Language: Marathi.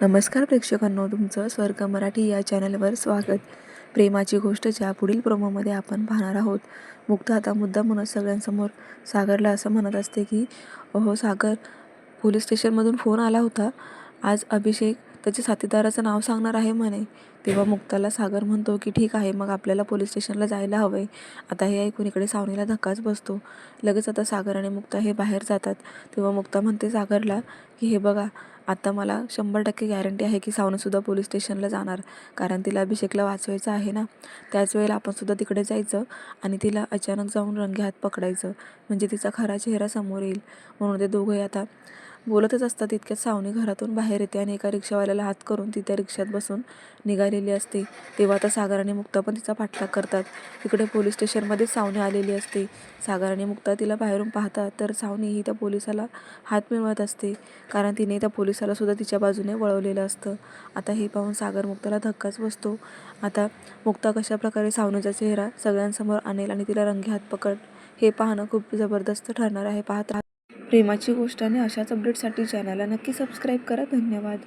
नमस्कार प्रेक्षकांनो तुमचं स्वर्ग मराठी या चॅनलवर स्वागत. प्रेमाची गोष्ट ज्या पुढील प्रोमोमध्ये आपण पाहणार आहोत मुक्ता आता मुद्दा म्हणत सगळ्यांसमोर सागरला असं म्हणत असते की अहो सागर पोलीस स्टेशनमधून फोन आला होता. आज अभिषेक त्याच्या साथीदाराचं नाव सांगणार आहे म्हणे. तेव्हा मुक्ताला सागर म्हणतो की ठीक आहे मग आपल्याला पोलीस स्टेशनला जायला हवं आहे आता हे ऐकून इकडे सावनीला धक्काच बसतो. लगेच आता सागर आणि मुक्ता हे बाहेर जातात. तेव्हा मुक्ता म्हणते सागरला की हे बघा आता मला शंभर टक्के गॅरंटी आहे की सावनीसुद्धा पोलीस स्टेशनला जाणार. कारण तिला अभिषेकला वाचवायचं आहे ना. त्याच वेळेला आपणसुद्धा तिकडे जायचं आणि तिला अचानक जाऊन रंगे हात पकडायचं. म्हणजे तिचा खरा चेहरा समोर येईल. म्हणून ते दोघंही आता बोलतच असतात तितक्यात सावनी घरातून बाहेर येते आणि एका रिक्षावाल्याला हात करून ती त्या रिक्षात बसून निघालेली असते. तेव्हा आता सागर आणि मुक्ता पण तिचा पाठलाग करतात. इकडे पोलीस स्टेशनमध्येच सावनी आलेली असते. सागर आणि मुक्ता तिला बाहेरून पाहतात तर सावनी ही त्या पोलिसाला हात मिळवत असते कारण तिने त्या पोलिसाला सुद्धा तिच्या बाजूने वळवलेलं असतं. आता हे पाहून सागर मुक्ताला धक्काच बसतो. आता मुक्ता कशा प्रकारे सावनीचा चेहरा सगळ्यांसमोर आणेल आणि तिला रंगे हात पकड हे पाहणं खूप जबरदस्त ठरणार आहे. पाहत प्रेमाची गोष्ट आणि अशाच अपडेटसाठी चॅनलला नक्की सबस्क्राईब करा. धन्यवाद.